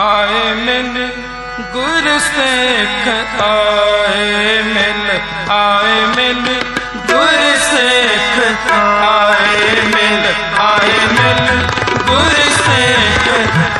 ਆਏ ਮਿਲ, ਗੁਰ ਸੇਖ ਆਏ ਮਿਲ ਆਏ ਮਿਲ, ਗੁਰ ਸੇਖ ਆਏ ਮਿਲ ਆਏ ਮਿਲ, ਗੁਰ ਸੇਖ